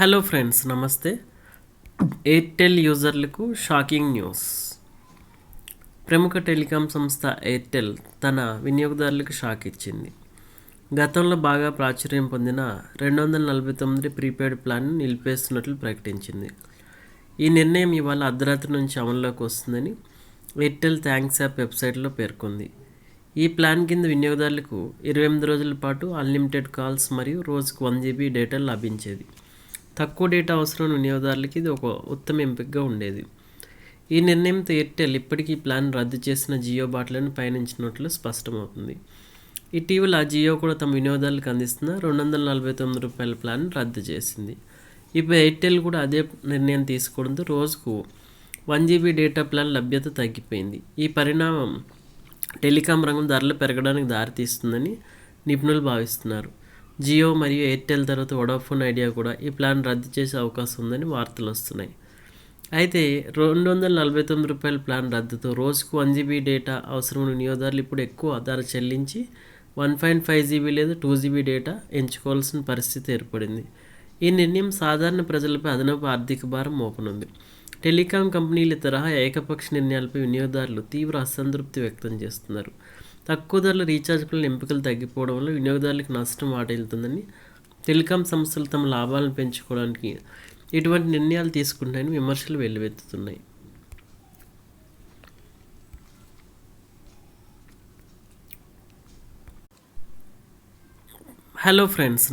Hello friends namaste. Airtel యూజర్లకు shocking news. ప్రముఖ telecom సంస్థ ఎయిర్టెల్ తన వినియోగదారులకు షాక్ ఇచ్చింది. గతంలో బాగా ప్రాచుర్యం పొందిన రెండు వందల నలభై తొమ్మిది ప్రీపెయిడ్ ప్లాన్ నిలిపేస్తున్నట్లు ప్రకటించింది. ఈ నిర్ణయం ఇవాళ అర్ధరాత్రి నుంచి అమల్లోకి వస్తుందని ఎయిర్టెల్ థ్యాంక్స్ యాప్ వెబ్సైట్లో పేర్కొంది. ఈ ప్లాన్ కింద వినియోగదారులకు ఇరవై ఎనిమిది రోజుల పాటు అన్లిమిటెడ్ కాల్స్ మరియు రోజుకు వన్ జీబీ డేటా లభించేది. తక్కువ డేటా అవసరం వినియోగదారులకి ఇది ఒక ఉత్తమ ఎంపికగా ఉండేది. ఈ నిర్ణయంతో ఎయిర్టెల్ ఇప్పటికీ ప్లాన్ రద్దు చేసిన జియో బాటలను పయనించినట్లు స్పష్టమవుతుంది. ఇటీవల జియో కూడా తమ వినియోగదారులకు అందిస్తున్న రెండు వందల నలభై తొమ్మిది రూపాయల ప్లాన్ రద్దు చేసింది. ఇప్పుడు ఎయిర్టెల్ కూడా అదే నిర్ణయం తీసుకోవడంతో రోజుకు వన్ జీబీ డేటా ప్లాన్ లభ్యత తగ్గిపోయింది. ఈ పరిణామం టెలికాం రంగం ధరలు పెరగడానికి దారితీస్తుందని నిపుణులు భావిస్తున్నారు. జియో మరియు ఎయిర్టెల్ తర్వాత వడాఫోన్ ఐడియా కూడా ఈ ప్లాన్ రద్దు చేసే అవకాశం ఉందని వార్తలు వస్తున్నాయి. అయితే రెండు వందల నలభై తొమ్మిది రూపాయల ప్లాన్ రద్దుతో రోజుకు వన్ జీబీ డేటా అవసరమైన వినియోగదారులు ఇప్పుడు ఎక్కువ ధర చెల్లించి వన్ పాయింట్ ఫైవ్ జీబీ లేదా టూ జీబీ డేటా ఎంచుకోవాల్సిన పరిస్థితి ఏర్పడింది. ఈ నిర్ణయం సాధారణ ప్రజలపై అదనపు ఆర్థిక భారం మోపనుంది. టెలికాం కంపెనీల తరహా ఏకపక్ష నిర్ణయాలపై వినియోగదారులు తీవ్ర అసంతృప్తి వ్యక్తం చేస్తున్నారు. తక్కువ ధరల రీఛార్జ్ ప్లాన్ ఎంపికలు తగ్గిపోవడం వల్ల వినియోగదారులకు నష్టం వాటిల్తుందని టెలికాం సంస్థలు తమ లాభాలను పెంచుకోవడానికి ఇటువంటి నిర్ణయాలు తీసుకుంటాయని విమర్శలు వెల్లువెత్తుతున్నాయి. Hello friends